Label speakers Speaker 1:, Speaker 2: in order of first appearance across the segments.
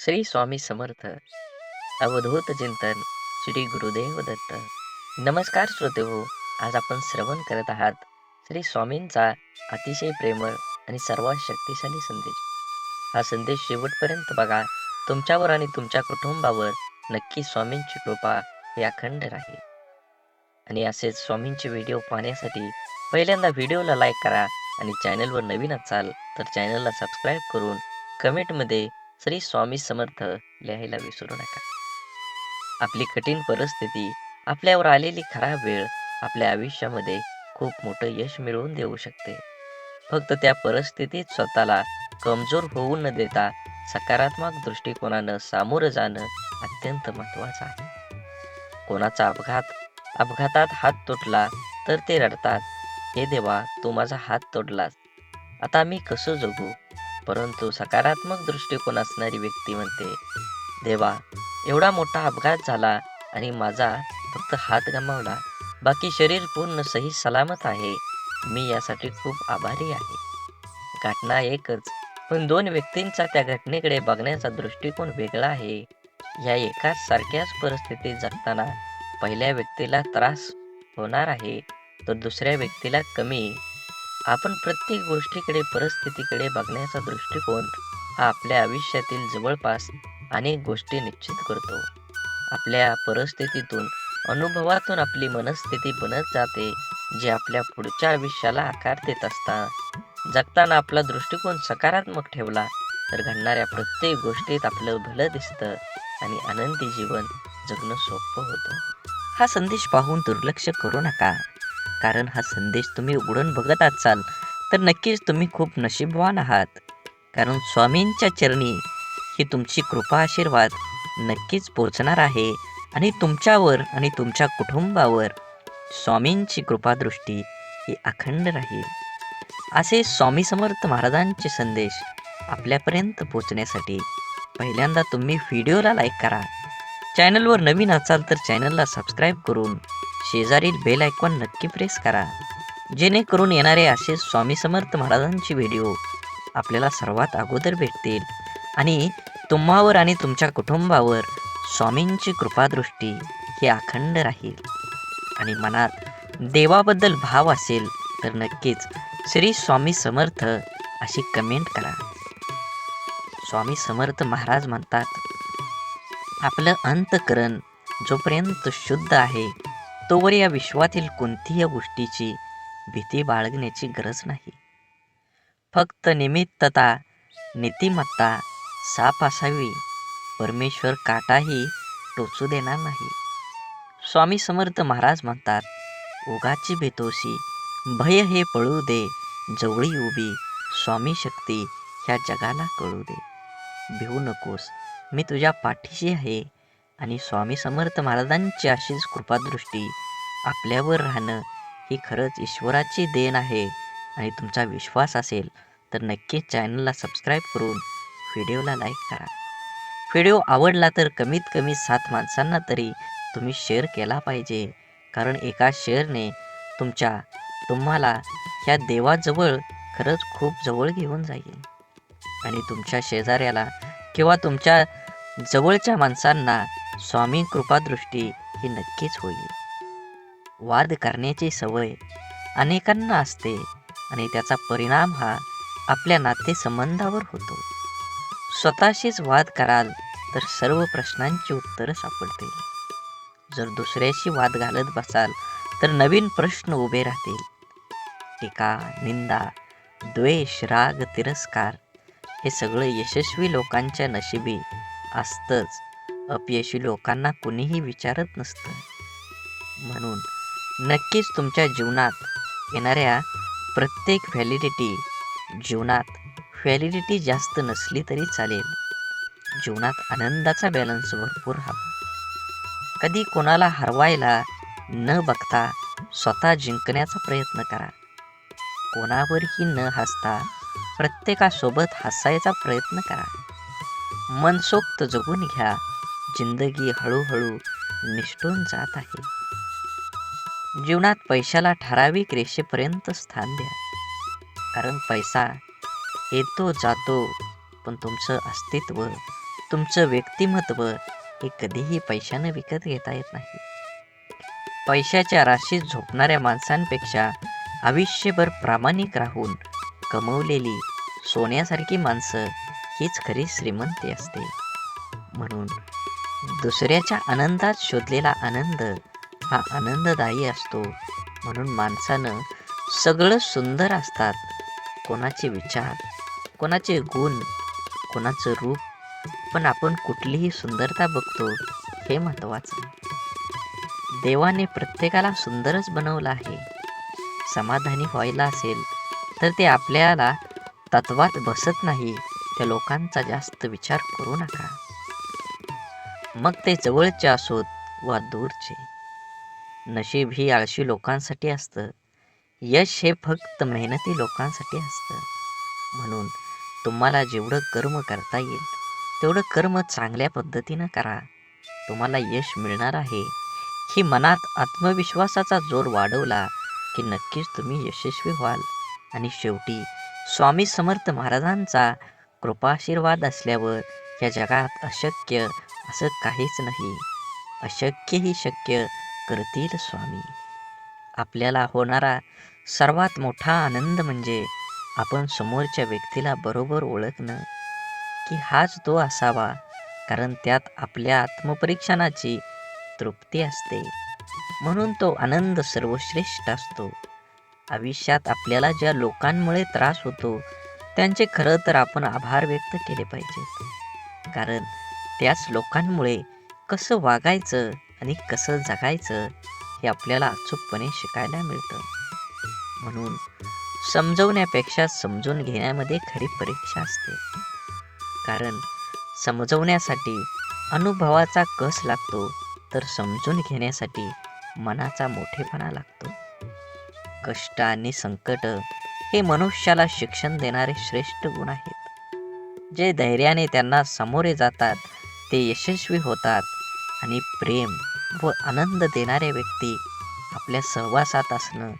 Speaker 1: श्री स्वामी समर्थ. अवधूत चिंतन श्री गुरुदेव दत्त. नमस्कार श्रोते हो आज आपण श्रवण करत आहात श्री स्वामींचा अतिशय प्रेमळ आणि सर्वात शक्तिशाली संदेश. हा संदेश शेवटपर्यंत बघा तुमच्यावर आणि तुमच्या कुटुंबावर नक्की स्वामींची कृपा ही अखंड राहील. आणि असेच स्वामींचे व्हिडिओ पाहण्यासाठी पहिल्यांदा व्हिडिओला लाईक करा आणि चॅनलवर नवीन असाल तर चॅनलला सबस्क्राईब करून कमेंटमध्ये श्री स्वामी समर्थ लिहायला विसरू नका. आपली कठीण परिस्थिती आपल्यावर आलेली खराब वेळ आपल्या आयुष्यामध्ये खूप मोठं यश मिळवून देऊ शकते. फक्त त्या परिस्थितीत स्वतःला कमजोर होऊ न देता सकारात्मक दृष्टिकोनानं सामोरं जाणं अत्यंत महत्त्वाचं आहे. कोणाचा अपघात अपघातात हात तुटला तर ते रडतात. हे देवा तू माझा हात तोडलास. आता मी कसं जगू? परंतु सकारात्मक दृष्टिकोन असणारी व्यक्ती म्हणते देवा एवढा मोठा अपघात झाला आणि माझा फक्त हात गमावला. बाकी शरीर पूर्ण सही सलामत आहे. मी यासाठी खूप आभारी आहे. घटना एकच पण दोन व्यक्तींचा त्या घटनेकडे बघण्याचा दृष्टिकोन वेगळा आहे. या एकाच सारख्याच परिस्थितीत जगताना पहिल्या व्यक्तीला त्रास होणार आहे तर दुसऱ्या व्यक्तीला कमी आपण प्रत्येक गोष्टीकडे परिस्थितीकडे बघण्याचा दृष्टिकोन हा आपल्या आयुष्यातील जवळपास अनेक गोष्टी निश्चित करतो. आपल्या परिस्थितीतून अनुभवातून आपली मनस्थिती बनत जाते जे आपल्या पुढच्या आयुष्याला आकार देत असतात जगताना आपला दृष्टिकोन सकारात्मक ठेवला तर घडणाऱ्या प्रत्येक गोष्टीत आपलं भलं दिसतं आणि आनंदी जीवन जगणं सोपं होतं. हा संदेश पाहून दुर्लक्ष करू नका. कारण हा संदेश तुम्ही उघडून बघत असाल तर नक्कीच तुम्ही खूप नशीबवान आहात. कारण स्वामींच्या चरणी ही तुमची कृपा आशीर्वाद नक्कीच पोचणार आहे आणि तुमच्यावर आणि तुमच्या कुटुंबावर स्वामींची कृपादृष्टी ही अखंड राहील. असे स्वामी समर्थ महाराजांचे संदेश आपल्यापर्यंत पोचण्यासाठी पहिल्यांदा तुम्ही व्हिडिओला लाईक करा. चॅनलवर नवीन असाल तर चॅनलला सबस्क्राईब करून शेजारील बेल आयकॉन नक्की प्रेस करा. जेणेकरून येणारे असे स्वामी समर्थ महाराजांचे व्हिडिओ आपल्याला सर्वात अगोदर भेटतील. आणि तुम्हावर आणि तुमच्या कुटुंबावर स्वामींची कृपादृष्टी ही अखंड राहील. आणि मनात देवाबद्दल भाव असेल तर नक्कीच श्री स्वामी समर्थ अशी कमेंट करा. स्वामी समर्थ महाराज म्हणतात आपलं अंतकरण जोपर्यंत शुद्ध आहे तोवर या विश्वातील कोणतीही गोष्टीची भीती बाळगण्याची गरज नाही. फक्त निमित्तता नीतिमत्ता साप असावी परमेश्वर काटाही टोचू देणार नाही. स्वामी समर्थ महाराज म्हणतात उगाची बेतोशी भय हे पळू दे जवळी उभी स्वामी शक्ती ह्या जगाला कळू दे. भिवू नकोस मी तुझ्या पाठीशी आहे आणि स्वामी समर्थ महाराजांची अशीच कृपादृष्टी आपल्यावर राहणं ही खरंच ईश्वराची देण आहे. आणि तुमचा विश्वास असेल तर नक्कीच चॅनलला सबस्क्राईब करून व्हिडिओला लाईक करा. व्हिडिओ आवडला तर कमीत कमी सात माणसांना तरी तुम्ही शेअर केला पाहिजे. कारण एका शेअरने तुमच्या तुम्हाला ह्या देवाजवळ खरंच खूप जवळ घेऊन जाईल. आणि तुमच्या शेजाऱ्याला किंवा तुमच्या जवळच्या माणसांना स्वामी कृपादृष्टी ही नक्कीच होईल. वाद करण्याची सवय अनेकांना असते आणि त्याचा परिणाम हा आपल्या नातेसंबंधावर होतो. स्वतःशीच वाद कराल तर सर्व प्रश्नांची उत्तरं सापडतील. जर दुसऱ्याशी वाद घालत बसाल तर नवीन प्रश्न उभे राहतील. टीका निंदा द्वेष राग तिरस्कार हे सगळं यशस्वी लोकांच्या नशिबी असतंच. अपयशी लोकांना कुणीही विचारत नसतं. म्हणून नक्कीच तुमच्या जीवनात येणाऱ्या प्रत्येक व्हॅलिडिटी जीवनात व्हॅलिडिटी जास्त नसली तरी चालेल. जीवनात आनंदाचा बॅलन्स भरपूर हवा. कधी कोणाला हरवायला न बघता स्वतः जिंकण्याचा प्रयत्न करा. कोणावरही न हसता प्रत्येकासोबत हसायचा प्रयत्न करा. मनसोक्त जगून घ्या. जिंदगी हळूहळू निष्ठून जात आहे. जीवनात पैशाला ठराविक रेषेपर्यंत स्थान द्या. कारण पैसा येतो जातो पण तुमचं अस्तित्व तुमचं व्यक्तिमत्व हे कधीही पैशानं विकत घेता येत नाही. पैशाच्या राशीत झोपणाऱ्या माणसांपेक्षा आयुष्यभर प्रामाणिक राहून कमवलेली सोन्यासारखी माणसं हीच खरी श्रीमंती असते. म्हणून दुसऱ्याच्या आनंदात शोधलेला आनंद हा आनंददायी असतो. म्हणून माणसानं सगळं सुंदर असतात. कोणाचे विचार कोणाचे गुण कोणाचं रूप पण आपण कुठलीही सुंदरता बघतो हे महत्त्वाचं. देवाने प्रत्येकाला सुंदरच बनवलं आहे. समाधानी व्हायला असेल तर ते आपल्याला तत्वात बसत नाही. त्या लोकांचा जास्त विचार करू नका. मग ते जवळचे असोत वा दूरचे. नशीब ही आळशी लोकांसाठी असतं. यश हे फक्त मेहनती लोकांसाठी असतं. म्हणून तुम्हाला जेवढं कर्म करता येईल तेवढं कर्म चांगल्या पद्धतीनं करा. तुम्हाला यश मिळणार आहे. ही मनात आत्मविश्वासाचा जोर वाढवला की नक्कीच तुम्ही यशस्वी व्हाल. आणि शेवटी स्वामी समर्थ महाराजांचा कृपाशीर्वाद असल्यावर या जगात अशक्य असं काहीच नाही. अशक्यही शक्य करतील स्वामी. आपल्याला होणारा सर्वात मोठा आनंद म्हणजे आपण समोरच्या व्यक्तीला बरोबर ओळखणं की हाच तो असावा कारण त्यात आपल्या आत्मपरीक्षणाची तृप्ती असते. म्हणून तो आनंद सर्वश्रेष्ठ असतो. आयुष्यात आपल्याला ज्या लोकांमुळे त्रास होतो त्यांचे खरं तर आपण आभार व्यक्त केले पाहिजेत. कारण त्याच लोकांमुळे कसं वागायचं आणि कसं जगायचं हे आपल्याला अचूकपणे शिकायला मिळतं. म्हणून समजवण्यापेक्षा समजून घेण्यामध्ये खरी परीक्षा असते. कारण समजवण्यासाठी अनुभवाचा कस लागतो तर समजून घेण्यासाठी मनाचा मोठेपणा लागतो. कष्ट आणि संकट हे मनुष्याला शिक्षण देणारे श्रेष्ठ गुण आहेत. जे धैर्याने त्यांना सामोरे जातात ते यशस्वी होतात आणि प्रेम व आनंद देणारे व्यक्ती आपल्या सहवासात असणं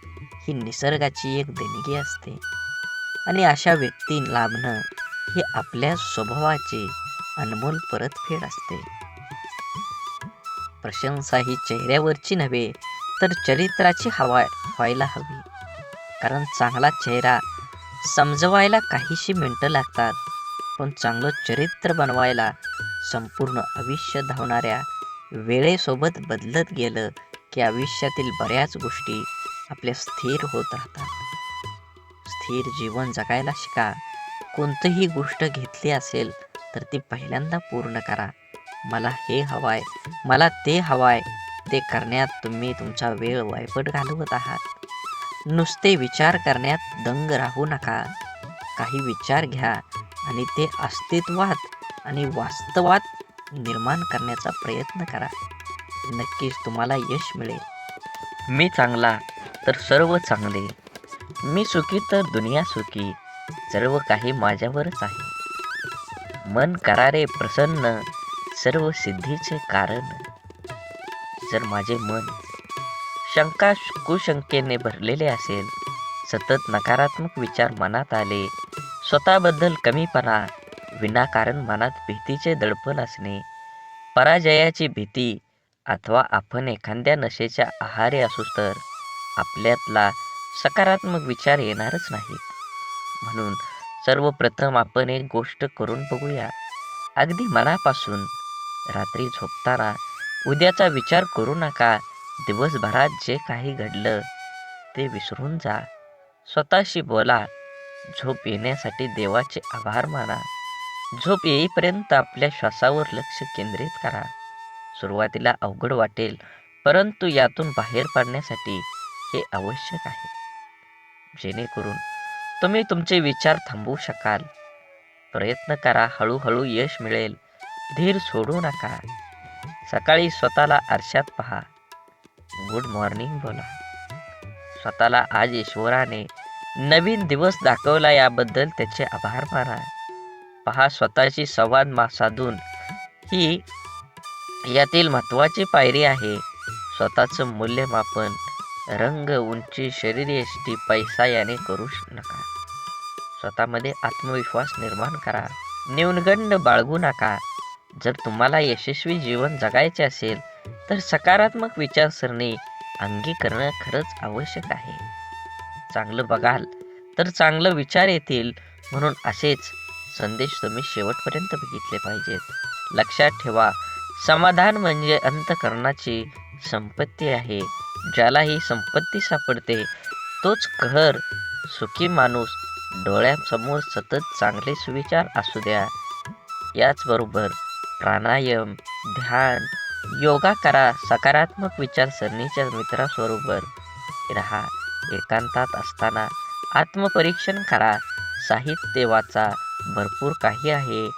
Speaker 1: ही निसर्गाची एक देणगी असते. आणि अशा व्यक्ती लाभणं ही आपल्या स्वभावाची अनमोल परतफेड असते. प्रशंसा ही चेहऱ्यावरची नव्हे तर चरित्राची हवा व्हायला हवी. कारण चांगला चेहरा समजवायला काहीशी मिनटं लागतात पण चांगलं चरित्र बनवायला संपूर्ण आयुष्य धावणाऱ्या वेळेसोबत बदलत गेलं की आयुष्यातील बऱ्याच गोष्टी आपल्या स्थिर होत राहतात. स्थिर जीवन जगायला शिका. कोणतीही गोष्ट घेतली असेल तर ती पहिल्यांदा पूर्ण करा. मला हे हवाय मला ते हवाय. ते करण्यात तुम्ही तुमचा वेळ वायपट घालवत आहात. नुसते विचार करण्यात दंग राहू नका. काही विचार घ्या आणि ते अस्तित्वात आणि वास्तवात निर्माण करण्याचा प्रयत्न करा. नक्कीच तुम्हाला यश मिळेल. मी चांगला तर सर्व चांगले. मी सुखी तर दुनिया सुखी. सर्व काही माझ्यावरच आहे. मन करारे प्रसन्न. सर्व सिद्धीचे कारण. जर माझे मन शंका कुशंकेने भरलेले असेल सतत नकारात्मक विचार मनात आले स्वतःबद्दल कमीपणा विनाकारण मनात भीतीचे दडपण असणे. पराजयाची भीती अथवा आपण एखाद्या नशेच्या आहारी असू तर आपल्यातला सकारात्मक विचार येणारच नाहीत म्हणून सर्वप्रथम आपण एक गोष्ट करून बघूया. अगदी मनापासून रात्री झोपताना उद्याचा विचार करू नका. दिवसभरात जे काही घडलं ते विसरून जा. स्वतःशी बोला. झोप येण्यासाठी देवाचे आभार माना. झोप येईपर्यंत आपल्या श्वासावर लक्ष केंद्रित करा. सुरुवातीला अवघड वाटेल परंतु यातून बाहेर पडण्यासाठी हे आवश्यक आहे. जेणेकरून तुम्ही तुमचे विचार थांबवू शकाल. प्रयत्न करा हळूहळू यश मिळेल. धीर सोडू नका. सकाळी स्वतःला आरशात पहा. गुड मॉर्निंग बोला. स्वतःला आज ईश्वराने नवीन दिवस दाखवला याबद्दल त्याचे आभार माना. पहा स्वतःशी संवाद मा साधून. ही यातील महत्त्वाची पायरी आहे. स्वतःचं मूल्यमापन रंग उंची शरीरयष्टी पैसा याने करू नका. स्वतःमध्ये आत्मविश्वास निर्माण करा. न्यूनगंड बाळगू नका. जर तुम्हाला यशस्वी जीवन जगायचे असेल तर सकारात्मक विचारसरणी अंगीकरणं खरंच आवश्यक आहे. चांगलं बघाल तर चांगलं विचार येतील म्हणून असेच संदेश तुम्ही शेवटपर्यंत बघितले पाहिजेत. लक्षात ठेवा समाधान म्हणजे अंतकरणाची संपत्ती आहे. ज्याला ही संपत्ती सापडते तोच कहर सुखी माणूस डोळ्यासमोर सतत चांगले सुविचार असू द्या. याचबरोबर प्राणायाम ध्यान योगा करा सकारात्मक विचारसरणीच्या मित्रासबरोबर राहा एकांतात असताना आत्मपरीक्षण करा साहित्य वाचा भरपूर काही आहे.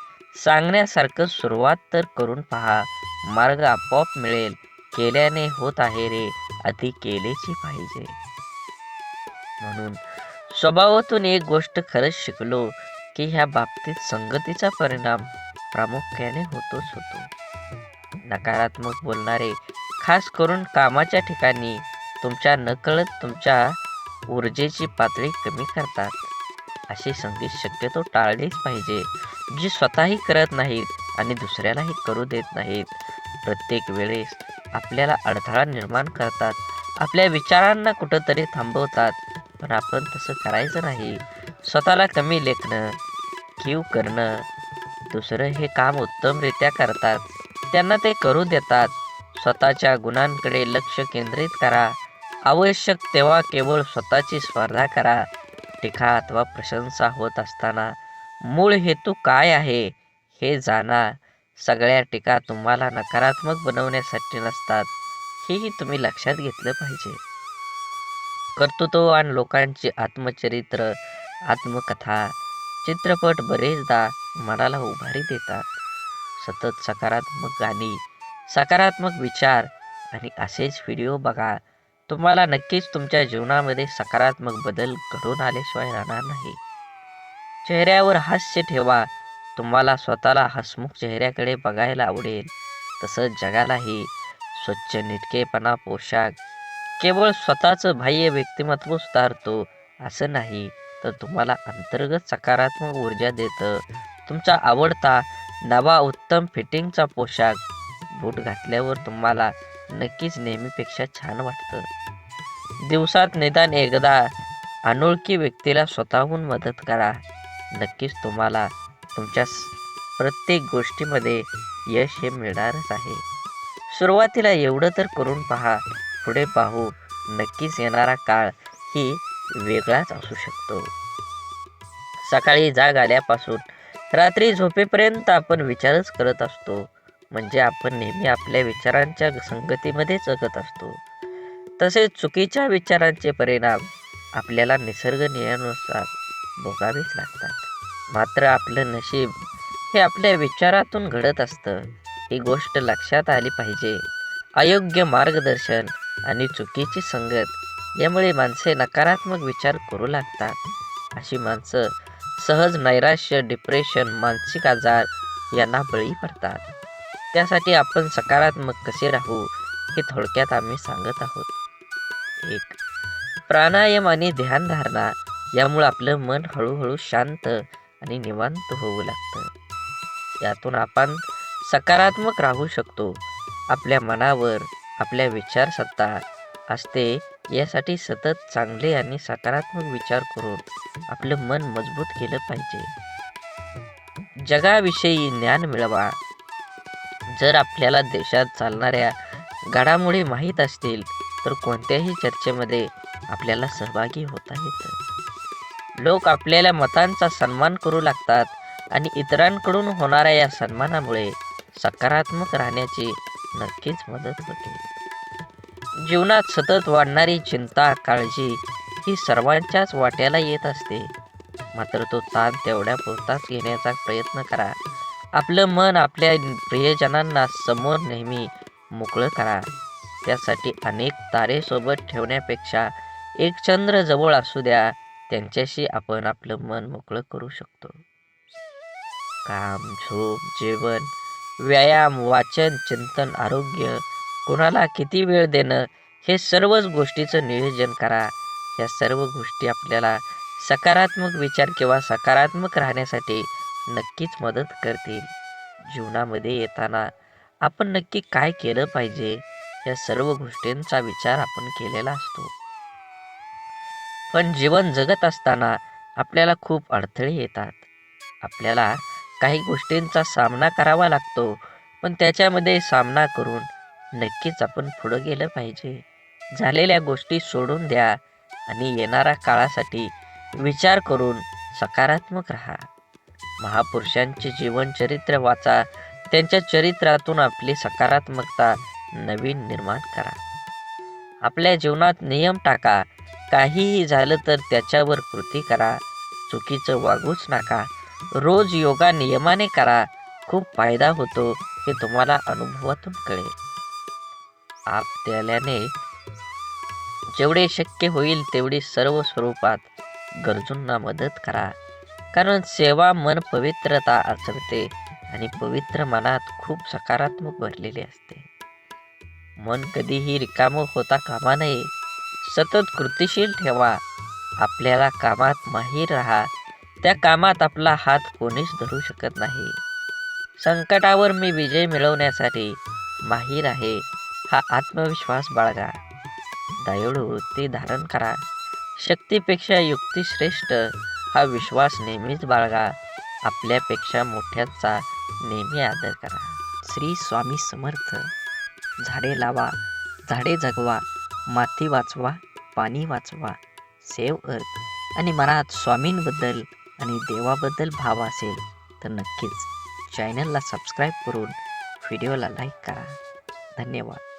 Speaker 1: सांगण्यासारखं सुरुवात तर करून पहा. मार्ग आपोआप मिळेल. केल्याने होत आहे रे. आधी केलेची पाहिजे. म्हणून स्वभावातून एक गोष्ट खरंच शिकलो की ह्या बाबतीत संगतीचा परिणाम प्रामुख्याने होतोच होतो. नकारात्मक बोलणारे खास करून कामाच्या ठिकाणी तुमच्या नकळत तुमच्या ऊर्जेची पातळी कमी करतात. अशी संगीत शक्यतो टाळलीच पाहिजे. जी स्वतःही करत नाहीत आणि दुसऱ्यालाही करू देत नाहीत. प्रत्येक वेळेस आपल्याला अडथळा निर्माण करतात. आपल्या विचारांना कुठंतरी थांबवतात. पण आपण तसं करायचं नाही. स्वतःला कमी लेखणं कीव करणं दुसरं हे काम उत्तमरित्या करतात. त्यांना ते करू देतात. स्वतःच्या गुणांकडे लक्ष केंद्रित करा. आवश्यक तेव्हा केवळ स्वतःची स्पर्धा करा. टीका अथवा प्रशंसा होत असताना मूळ हेतू काय आहे हे जाणा. सगळ्या टीका तुम्हाला नकारात्मक बनवण्यासाठी नसतात हेही तुम्ही लक्षात घेतलं पाहिजे. कर्तृत्ववान लोकांची आत्मचरित्र आत्मकथा चित्रपट बरेचदा मनाला उभारी देतात. सतत सकारात्मक गाणी सकारात्मक विचार आणि असेच व्हिडिओ बघा. तुम्हाला नक्कीच तुमच्या जीवनामध्ये सकारात्मक बदल घडून आल्याशिवाय राहणार नाही. चेहऱ्यावर हास्य ठेवा. तुम्हाला स्वतःला हसमुख चेहऱ्याकडे बघायला आवडेल. तसंच जगालाही स्वच्छ निटकेपणा पोशाख केवळ स्वतःचं बाह्य व्यक्तिमत्व सुधारतो असं नाही. तर तुम्हाला अंतर्गत सकारात्मक ऊर्जा देतं. तुमचा आवडता नवा उत्तम फिटिंगचा पोशाख बूट घातल्यावर तुम्हाला नक्कीच नेहमीपेक्षा छान वाटतं. दिवसात निदान एकदा अनोळखी व्यक्तीला स्वतःहून मदत करा. नक्कीच तुम्हाला तुमच्या प्रत्येक गोष्टीमध्ये यश हे मिळणारच आहे. सुरुवातीला एवढं तर करून पहा पुढे पाहू. नक्कीच येणारा काळ ही वेगळाच असू शकतो. सकाळी जाग आल्यापासून रात्री झोपेपर्यंत आपण विचारच करत असतो. म्हणजे आपण नेहमी आपल्या विचारांच्या संगतीमध्ये जगत असतो. तसेच चुकीच्या विचारांचे परिणाम आपल्याला निसर्ग नियमानुसार भोगावेच लागतात. मात्र आपलं नशीब हे आपल्या विचारातून घडत असतं ही गोष्ट लक्षात आली पाहिजे. अयोग्य मार्गदर्शन आणि चुकीची संगत यामुळे माणसे नकारात्मक विचार करू लागतात. अशी माणसं सहज नैराश्य डिप्रेशन मानसिक आजार यांना बळी पडतात. त्यासाठी आपण सकारात्मक कसे राहू हे थोडक्यात आम्ही सांगत आहोत. एक. प्राणायाम आणि ध्यानधारणा यामुळे आपलं मन हळूहळू शांत आणि निवांत होऊ लागतं. यातून आपण सकारात्मक राहू शकतो. आपल्या मनावर आपल्या विचारसत्ता असते यासाठी सतत चांगले आणि सकारात्मक विचार करून आपलं मन मजबूत केलं पाहिजे. जगाविषयी ज्ञान मिळवा. जर आपल्याला देशात चालणाऱ्या घडामोडी माहीत असतील तर कोणत्याही चर्चेमध्ये आपल्याला सहभागी होता येतं लोक आपल्याला मतांचा सन्मान करू लागतात आणि इतरांकडून होणाऱ्या या सन्मानामुळे सकारात्मक राहण्याची नक्कीच मदत होते. जीवनात सतत वाढणारी चिंता काळजी ही सर्वांच्याच वाट्याला येत असते. मात्र तो ताण तेवढ्या पुरताच घेण्याचा प्रयत्न करा. आपलं मन आपल्या प्रियजनांना समोर नेहमी मोकळं करा. त्यासाठी अनेक तारे सोबत ठेवण्यापेक्षा एक चंद्र जवळ असू द्या त्यांच्याशी आपण आपलं मन मोकळं करू शकतो. काम झोप जेवण व्यायाम वाचन चिंतन आरोग्य कोणाला किती वेळ देणं हे सर्वच गोष्टीचं नियोजन करा. या सर्व गोष्टी आपल्याला सकारात्मक विचार किंवा सकारात्मक राहण्यासाठी नक्कीच मदत करतील. जीवनामध्ये येताना आपण नक्की काय केलं पाहिजे या सर्व गोष्टींचा विचार आपण केलेला असतो. पण जीवन जगत असताना आपल्याला खूप अडथळे येतात. आपल्याला काही गोष्टींचा सामना करावा लागतो पण त्याच्यामध्ये सामना करून नक्कीच आपण पुढं गेलं पाहिजे. झालेल्या गोष्टी सोडून द्या आणि येणाऱ्या काळासाठी विचार करून सकारात्मक राहा. महापुरुषांचे जीवन चरित्र वाचा. त्यांच्या चरित्रातून आपली सकारात्मकता नवीन निर्माण करा. आपल्या जीवनात नियम टाका. काहीही झालं तर त्याच्यावर कृती करा. चुकीचं वागूच नका. रोज योगा नियमाने करा. खूप फायदा होतो हे तुम्हाला अनुभवातून कळेल. आपल्याने जेवढे शक्य होईल तेवढी सर्व स्वरूपात गरजूंना मदत करा. कारण सेवा मन पवित्रता आचरते आणि पवित्र मनात खूप सकारात्मक भरलेले असते. मन कधीही रिकामं होता कामा नये. सतत कृतिशील ठेवा. आपल्याला कामात माहीर राहा. त्या कामात आपला हात कोणीच धरू शकत नाही. संकटावर मी विजय मिळवण्यासाठी माहीर आहे. हा आत्मविश्वास बाळगा. दयाळू वृत्ती धारण करा. शक्तीपेक्षा युक्ती श्रेष्ठ हा विश्वास नेहमीच बाळगा. आपल्यापेक्षा मोठ्याचा नेहमी आदर करा. श्री स्वामी समर्थ. झाडे लावा झाडे जगवा माती वाचवा पाणी वाचवा सेव अर्थ आणि मनात स्वामींबद्दल आणि देवाबद्दल भाव असेल तर नक्कीच चॅनलला सबस्क्राईब करून व्हिडिओला लाईक करा. धन्यवाद.